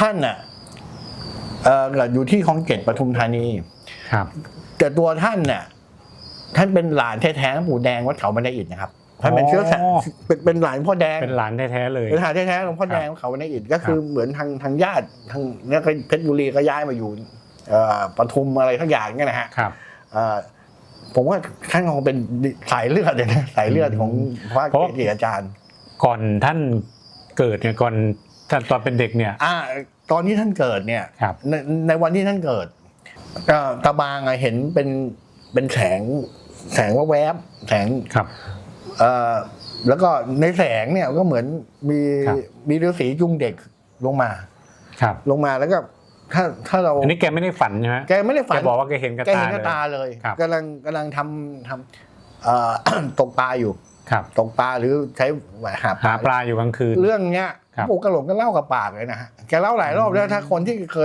ท่านน่ะเอ่อเกิดอยู่ที่คลองเกตปทุมธานีครับ แต่ตัวท่านน่ะท่านเป็นหลานแท้ๆของปู่แดงวัดเขาบันไดอิฐนะครับท่านเป็นเชื้อสายอ๋อเป็นเป็นหลานพ่อแดงเป็นหลานแท้ๆเลยเป็นหลานแท้ๆของพ่อแดงของเขาบันไดอิฐก็คือเหมือนทางทางญาติทางเนี่ยก็เพชรบุรีก็ย้ายมาอยู่เอ่อปทุมอะไรทั้งอย่างเนี่ยนะฮะครับเอ่อผมว่าท่านคงเป็นสายเลือดเลยนะสายเลือดของพระเพราะเกจิอาจารย์ ก่อนท่านเกิดเนี่ยก่อน ท่านตอนเป็นเด็กเนี่ย อ่าตอนที่ท่านเกิดเนี่ยครับ ในในวันที่ท่านเกิดก็ตาบางอะเห็นเป็นเป็นแสงแสงว่าแวบๆแสงครับ เอ่อแล้วก็ในแสงเนี่ยก็เหมือนมีครับ มีฤาษีจุงเด็กลงมา ครับ ลงมาแล้วก็ถ้าถ้าเรา อันนี้แกไม่ได้ฝันใช่ไหมแกไม่ได้ฝัแกน บอกว่าแกเห็นกับแกตาเห็นเลกับยตาเลยครับ กำลังกำลังทำทำเอ่อ ตกปลาอยู่ ครับตกปลาหรือใช้หาปหาลาปลาอยู่กลางคืน เรื่องเนี้ยครับปู่กระหลงก็เล่ากับปากเลยนะฮะแกเล่าหลายรอบแล้วถ้าคนที่เคย